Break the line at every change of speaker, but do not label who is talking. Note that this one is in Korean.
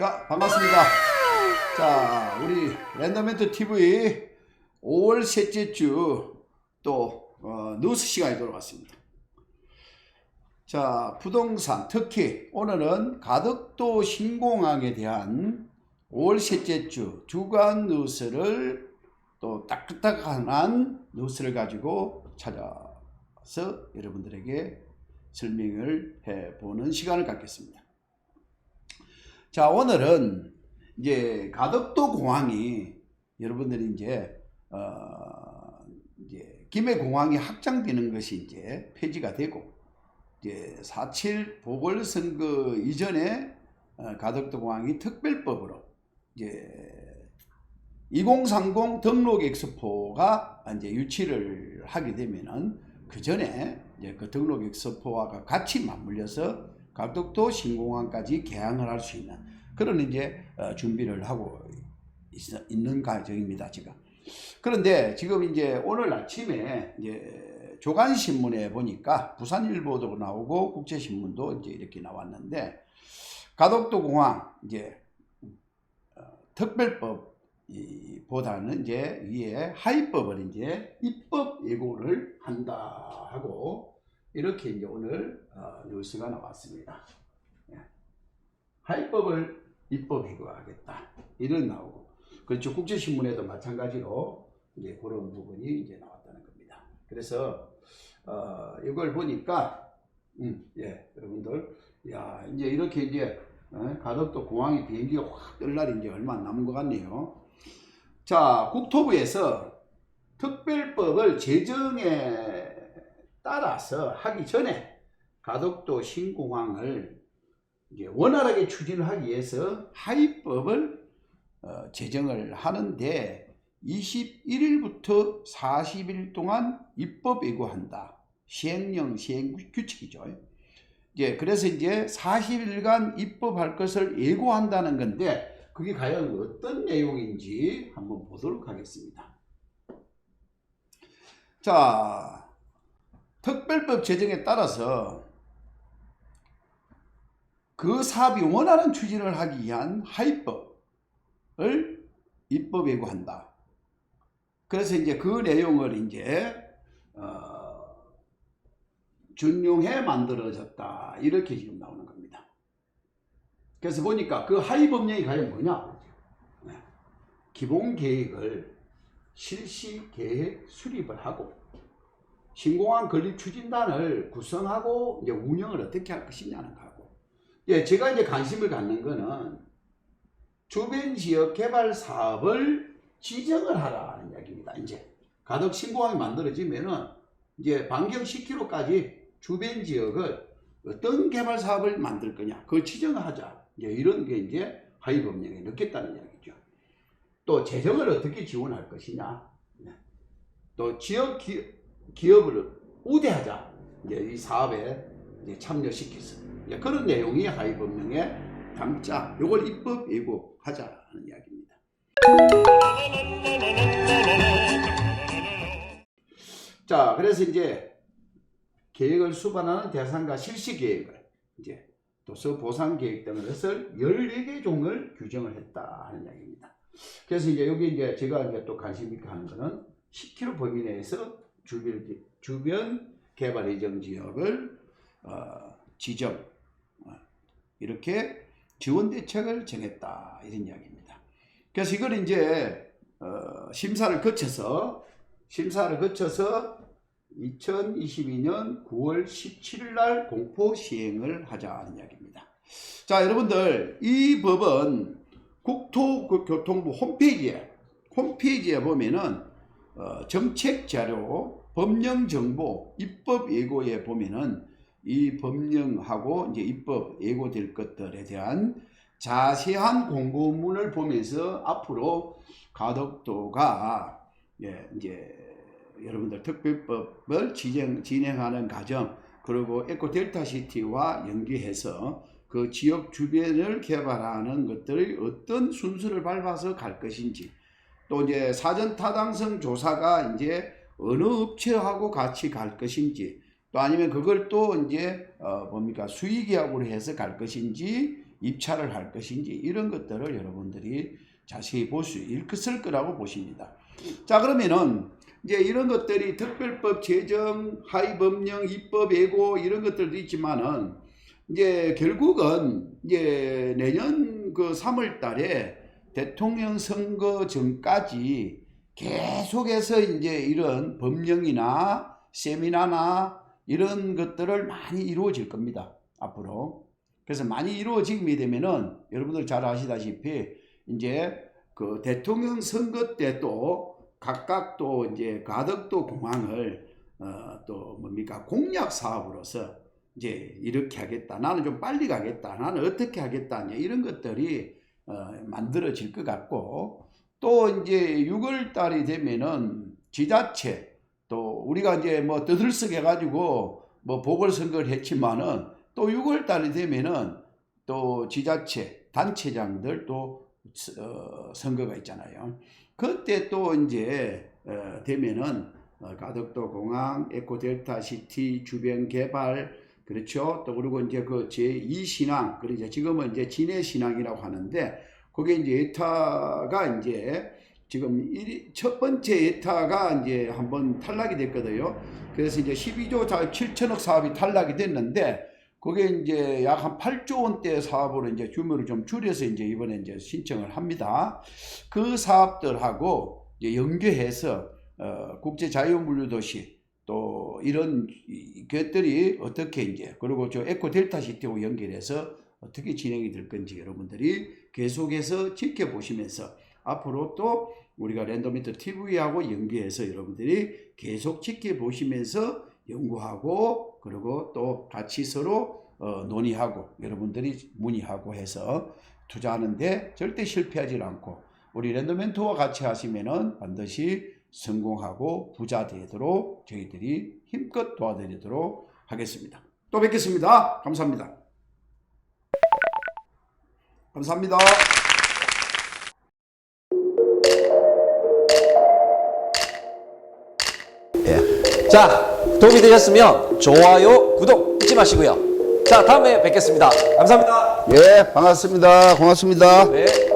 자, 반갑습니다. 자, 우리 랜덤멘트 TV 5월 셋째 주또 어, 뉴스 시간이 돌아왔습니다. 자, 부동산 특히 오늘은 가덕도 신공항에 대한 5월 셋째 주 주간 뉴스를 또 따끈따끈한 뉴스를 가지고 찾아서 여러분들에게 설명을 해보는 시간을 갖겠습니다. 자, 오늘은 이제 가덕도 공항이 여러분들이 이제 어 이제 김해 공항이 확장되는 것이 이제 폐지가 되고 이제 4.7 보궐 선거 이전에 어, 가덕도 공항이 특별법으로 이제 2030 등록 엑스포가 이제 유치를 하게 되면은 그 전에 이제 그 등록 엑스포와 같이 맞물려서 가덕도 신공항까지 개항을 할 수 있는 그런 이제 어, 준비를 하고 있, 있는 과정입니다 지금. 그런데 지금 이제 오늘 아침에 이제 조간 신문에 보니까 부산일보도 나오고 국제신문도 이제 이렇게 나왔는데 가덕도 공항 이제 어, 특별법 이 보다는 이제 위에 하위법을 이제 입법 예고를 한다 하고 이렇게 이제 오늘 어, 뉴스가 나왔습니다. 예. 하위법을 입법 예고하겠다 이런 나오고 그렇죠 국제신문에도 마찬가지로 이제 그런 부분이 이제 나왔다는 겁니다. 그래서 어, 이걸 보니까 음, 예 여러분들 야 이제 이렇게 이제 어, 가덕도 공항에 비행기가 확 뜰 날이 이제 얼마 안 남은 것 같네요. 자, 국토부에서 특별법을 제정에 따라서 하기 전에 가덕도 신공항을 원활하게 추진을 하기 위해서 하위법을 어, 제정을 하는데 21일부터 40일 동안 입법 예고한다. 시행령 시행 규칙이죠. 이제 그래서 이제 40일간 입법할 것을 예고한다는 건데 그게 과연 어떤 내용인지 한번 보도록 하겠습니다. 자, 특별법 제정에 따라서 그 사업이 원하는 추진을 하기 위한 하위법을 입법 예고한다. 그래서 이제 그 내용을 이제 어, 준용해 만들어졌다 이렇게 지금 나오는 겁니다. 그래서 보니까 그 하위 법령이 과연 뭐냐? 네. 기본 계획을 실시 계획 수립을 하고 신공항 건립 추진단을 구성하고 이제 운영을 어떻게 할 것이냐는 거고. 예, 제가 이제 관심을 갖는 거는 주변 지역 개발 사업을 지정을 하라는 이야기입니다. 이제 가덕 신공항이 만들어지면은 이제 반경 10km까지 주변 지역을 어떤 개발 사업을 만들 거냐, 그걸 지정을 하자. 이제 이런 게 이제 하위 법령에 넣겠다는 이야기죠. 또 재정을 어떻게 지원할 것이냐, 네. 또 지역 기, 기업을 우대하자. 이제 이 사업에 이제 이제 그런 내용이 하위 법령에 담자. 요걸 입법 예고하자는 이야기입니다. 자, 그래서 이제 계획을 수반하는 대상과 실시 계획을 이제 도서 보상 계획 등을 해서 14개 종을 규정을 했다 하는 이야기입니다. 그래서 이제 여기 이제 제가 이제 또 관심 있게 하는 거는 10km 범위 내에서 주변, 주변 개발 예정 지역을 어, 지정 어, 이렇게 지원 대책을 정했다 이런 이야기입니다. 그래서 이걸 이제 어, 심사를 거쳐서 심사를 거쳐서 2022년 9월 17일 날 공포 시행을 하자는 이야기입니다. 자, 여러분들 이 법은 국토교통부 홈페이지에 홈페이지에 보면은 어, 정책 자료, 법령 정보, 입법 예고에 보면은 이 법령하고 이제 입법 예고될 것들에 대한 자세한 공고문을 보면서 앞으로 가덕도가 예, 이제 여러분들 특별법을 진행, 진행하는 과정 그리고 에코 델타 시티와 연계해서 그 지역 주변을 개발하는 것들이 어떤 순서를 밟아서 갈 것인지 또 이제 사전 타당성 조사가 이제 어느 업체하고 같이 갈 것인지 또 아니면 그걸 또 이제 어 뭡니까 수의계약으로 해서 갈 것인지 입찰을 할 것인지 이런 것들을 여러분들이 자세히 볼 수 있을 거라고 보십니다. 자 그러면은 이제 이런 것들이 특별법 제정, 하위법령, 입법 예고 이런 것들도 있지만은 이제 결국은 이제 내년 그 3월 달에 대통령 선거 전까지 계속해서 이제 이런 법령이나 세미나나 이런 것들을 많이 이루어질 겁니다. 앞으로. 그래서 많이 이루어지게 되면은 여러분들 잘 아시다시피 이제 그 대통령 선거 때 또 각각 또 이제 가덕도 공항을 어 또 뭡니까 공약 사업으로서 이제 이렇게 하겠다. 나는 좀 빨리 가겠다. 나는 어떻게 하겠다. 이런 것들이 어, 만들어질 것 같고 또 이제 6월 달이 되면은 지자체 또 우리가 이제 뭐 떠들썩 해 가지고 뭐 보궐선거를 했지만은 또 6월 달이 되면은 또 지자체 단체장들 또 어, 선거가 있잖아요. 그때 또 이제 어, 되면은 어, 가덕도 공항, 에코델타 시티 주변 개발 그렇죠. 또 그리고 이제 그 제2 신앙 그리고 이제 지금은 이제 진해 신앙이라고 하는데 그게 이제 에타가 이제 지금 일- 첫 번째 에타가 이제 한번 탈락이 됐거든요. 그래서 이제 12조 7천억 사업이 탈락이 됐는데 그게 이제 약 한 8조 원대 사업으로 이제 규모를 좀 줄여서 이제 이번에 이제 신청을 합니다. 그 사업들하고 이제 연계해서 어, 국제 자유물류 도시 또 이런 이- 것들이 어떻게 이제 그리고 저 에코 델타 시티하고 연결해서 어떻게 진행이 될 건지 여러분들이 계속해서 지켜보시면서 앞으로 또 우리가 랜덤미터 TV하고 연계해서 여러분들이 계속 지켜보시면서 연구하고 그리고 또 같이 서로 어, 논의하고 여러분들이 문의하고 해서 투자하는데 절대 실패하지 않고 우리 랜덤 멘토와 같이 하시면은 반드시 성공하고 부자 되도록 저희들이 힘껏 도와드리도록 하겠습니다. 또 뵙겠습니다. 감사합니다. 감사합니다.
자, 도움이 되셨으면 좋아요, 구독 잊지 마시고요. 자, 다음에 뵙겠습니다. 감사합니다.
예, 반갑습니다. 고맙습니다.
네.